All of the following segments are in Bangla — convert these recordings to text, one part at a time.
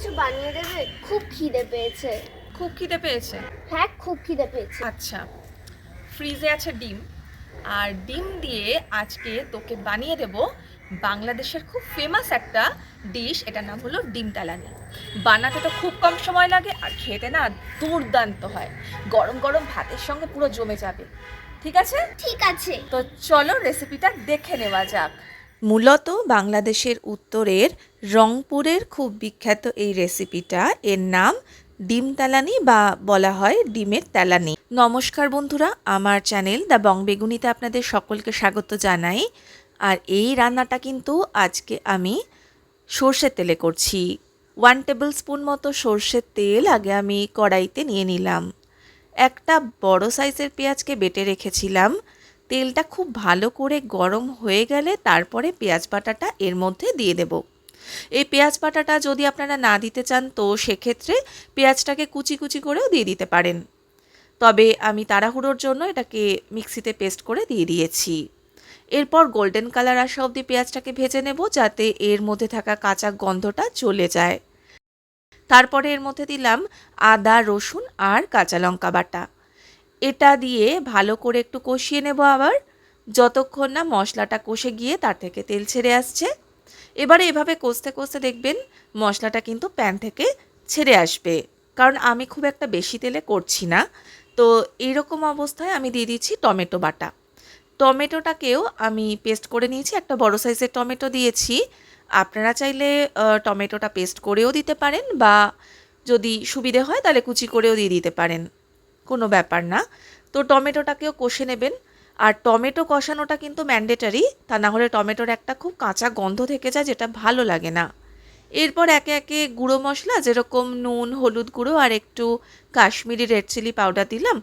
কিছু বানিয়ে দেবে? খুব খিদে পেয়েছে। খুব খিদে পেয়েছে? হ্যাঁ খুব খিদে পেয়েছে। আচ্ছা ফ্রিজে আছে ডিম। আর ডিম দিয়ে আজকে তোকে বানিয়ে দেব বাংলাদেশের খুব ফেমাস একটা ডিশ এটার নাম হলো ডিম তালানি বানাতে তো খুব কম সময় লাগে আর খেতে না দুর্দান্ত হয়। গরম গরম ভাতের সঙ্গে পুরো জমে যাবে। ঠিক আছে? ঠিক আছে। তো চলো রেসিপিটা দেখে নেওয়া যাক। মূলত বাংলাদেশের উত্তরের রংপুরের খুব বিখ্যাত এই রেসিপিটা। এর নাম ডিম তালানি বা বলা হয় ডিমের তালানি। নমস্কার বন্ধুরা, আমার চ্যানেল দ্য বং বেগুনিতে আপনাদের সকলকে স্বাগত জানাই। আর এই রান্নাটা কিন্তু আজকে আমি সর্ষের তেলে করছি। ওয়ান টেবিল স্পুন মতো সর্ষের তেল আগে আমি কড়াইতে নিয়ে নিলাম। একটা বড় সাইজের পেঁয়াজকে বেটে রেখেছিলাম। তেলটা খুব ভালো করে গরম হয়ে গেলে তারপরে পেঁয়াজ বাটাটা এর মধ্যে দিয়ে দেব। এই পেঁয়াজ বাটাটা যদি আপনারা না দিতে চান, তো সেক্ষেত্রে পেঁয়াজটাকে কুচি কুচি করেও দিয়ে দিতে পারেন। তবে আমি তাড়াহুড়োর জন্য এটাকে মিক্সিতে পেস্ট করে দিয়ে দিয়েছি। এরপর গোল্ডেন কালার আসা অবধি পেঁয়াজটাকে ভেজে নেব যাতে এর মধ্যে থাকা কাঁচা গন্ধটা চলে যায়। তারপরে এর মধ্যে দিলাম আদা, রসুন আর কাঁচা লঙ্কা বাটা। এটা দিয়ে ভালো করে একটু কষিয়ে নেব আবার। যতক্ষণ না মশলাটা কষে গিয়ে তার থেকে তেল ছেড়ে আসছে। এবারে এভাবে কষতে কষতে দেখবেন মশলাটা কিন্তু প্যান থেকে ছেড়ে আসবে। কারণ আমি খুব একটা বেশি তেলে করছি না। তো এইরকম অবস্থায় আমি দিয়ে দিচ্ছি টমেটো বাটা। টমেটোটাকেও আমি পেস্ট করে নিয়েছি, একটা বড় সাইজের টমেটো দিয়েছি। আপনারা চাইলে টমেটোটা পেস্ট করেও দিতে পারেন বা যদি সুবিধে হয় তাহলে কুচি করেও দিয়ে দিতে পারেন। কোনো ব্যাপার না। তো টমেটোটাকেও কষে নেবেন। আর টমেটো কষানোটা কিন্তু ম্যান্ডেটারি। তা না হলে টমেটোর একটা খুব কাঁচা গন্ধ থেকে যায় যেটা ভালো লাগে না। এরপর একে একে গুঁড়ো মশলা, যেরকম নুন, হলুদ গুঁড়ো আর একটু কাশ্মীরি রেড চিলি পাউডার দিলাম।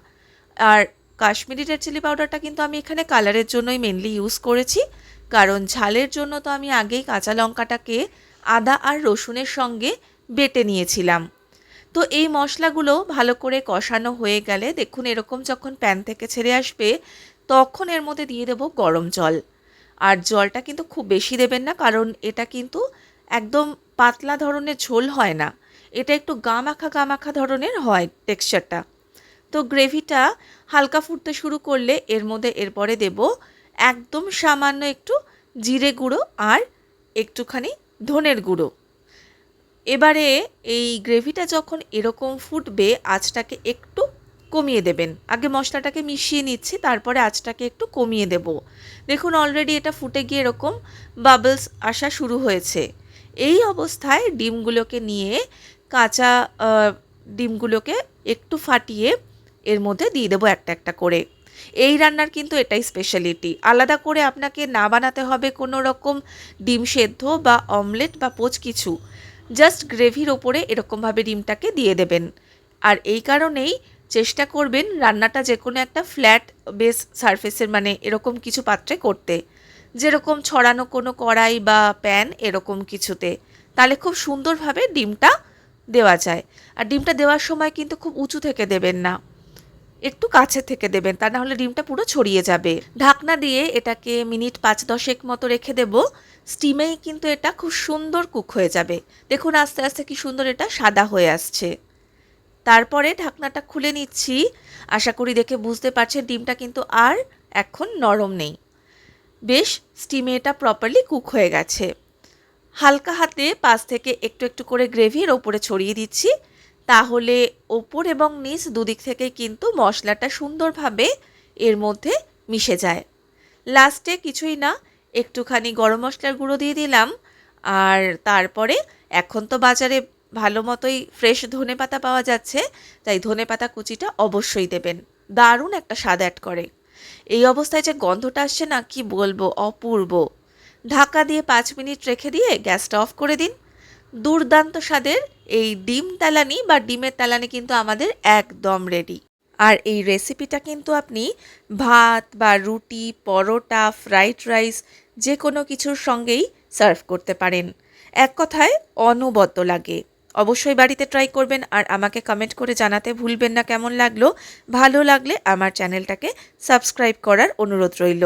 আর কাশ্মীরি রেড চিলি পাউডারটা কিন্তু আমি এখানে কালারের জন্যই মেনলি ইউজ করেছি। কারণ ঝালের জন্য তো আমি আগেই কাঁচা লঙ্কাটাকে আদা আর রসুনের সঙ্গে বেটে নিয়েছিলাম। তো এই মশলাগুলো ভালো করে কষানো হয়ে গেলে দেখুন এরকম যখন প্যান থেকে ছেড়ে আসবে, তখন এর মধ্যে দিয়ে দেবো গরম জল। আর জলটা কিন্তু খুব বেশি দেবেন না, কারণ এটা কিন্তু একদম পাতলা ধরনের ঝোল হয় না। এটা একটু গামাখা গামাখা ধরনের হয় টেক্সচারটা। তো গ্রেভিটা হালকা ফুটতে শুরু করলে এর মধ্যে এরপরে দেব একদম সামান্য একটু জিরে গুঁড়ো আর একটুখানি ধনের গুঁড়ো। এবারে এই গ্রেভিটা যখন এরকম ফুটবে, আঁচটাকে একটু কমিয়ে দেবেন। আগে মশলাটাকে মিশিয়ে নিচ্ছি, তারপরে আঁচটাকে একটু কমিয়ে দেব। দেখুন অলরেডি এটা ফুটে গিয়ে এরকম বাবলস আসা শুরু হয়েছে। এই অবস্থায় ডিমগুলোকে নিয়ে কাঁচা ডিমগুলোকে একটু ফাটিয়ে এর মধ্যে দিয়ে দেবো একটা একটা করে। এই রান্নার কিন্তু এটাই স্পেশালিটি আলাদা করে আপনাকে না বানাতে হবে কোনো রকম ডিম সেদ্ধ বা অমলেট বা পোচ কিছু। জাস্ট গ্রেভির ওপরে এরকমভাবে ডিমটাকে দিয়ে দেবেন। আর এই কারণেই চেষ্টা করবেন রান্নাটা যে কোনো একটা ফ্ল্যাট বেস সারফেসের মানে এরকম কিছু পাত্রে করতে। যেরকম ছড়ানো কোনো কড়াই বা প্যান এরকম কিছুতে। তাহলে খুব সুন্দরভাবে ডিমটা দেওয়া যায়। আর ডিমটা দেওয়ার সময় কিন্তু খুব উঁচু থেকে দেবেন না। একটু কাছে থেকে দেবেন, তা না হলে ডিমটা পুরো ছড়িয়ে যাবে। ঢাকনা দিয়ে এটাকে মিনিট পাঁচ দশেক মতো রেখে দেব। স্টিমেই কিন্তু এটা খুব সুন্দর কুক হয়ে যাবে। দেখুন আস্তে আস্তে কি সুন্দর এটা সাদা হয়ে আসছে। তারপরে ঢাকনাটা খুলে নিচ্ছি। আশা করি দেখে বুঝতে পারছেন ডিমটা কিন্তু আর এখন নরম নেই। বেশ, স্টিমে এটা প্রপারলি কুক হয়ে গেছে। হালকা হাতে পাশ থেকে একটু একটু করে গ্রেভির ওপরে ছড়িয়ে দিচ্ছি। তাহলে ওপর এবং নিচ দুদিক থেকে কিন্তু মশলাটা সুন্দরভাবে এর মধ্যে মিশে যায়। লাস্টে কিছুই না, একটুখানি গরম মশলার গুঁড়ো দিয়ে দিলাম, আর তারপরে এখন তো বাজারে ভালো মতোই ফ্রেশ ধনে পাতা পাওয়া যাচ্ছে, তাই ধনে পাতা কুচিটা অবশ্যই দেবেন। দারুণ একটা স্বাদ অ্যাড করে। এই অবস্থায় যে গন্ধটা আসছে না, কি বলব, অপূর্ব। ঢাকা দিয়ে পাঁচ মিনিট রেখে দিয়ে গ্যাসটা অফ করে দিন। দুর্দান্ত স্বাদের এই ডিম তালানি বা ডিমের তালানি কিন্তু আমাদের একদম রেডি আর এই রেসিপিটা কিন্তু আপনি ভাত বা রুটি, পরোটা ফ্রাইড রাইস যে কোনো কিছুর সঙ্গেই সার্ভ করতে পারেন। এক কথায় অনবদ্য লাগে। অবশ্যই বাড়িতে ট্রাই করবেন আর আমাকে কমেন্ট করে জানাতে ভুলবেন না কেমন লাগল। ভালো লাগলে আমার চ্যানেলটাকে সাবস্ক্রাইব করার অনুরোধ রইল।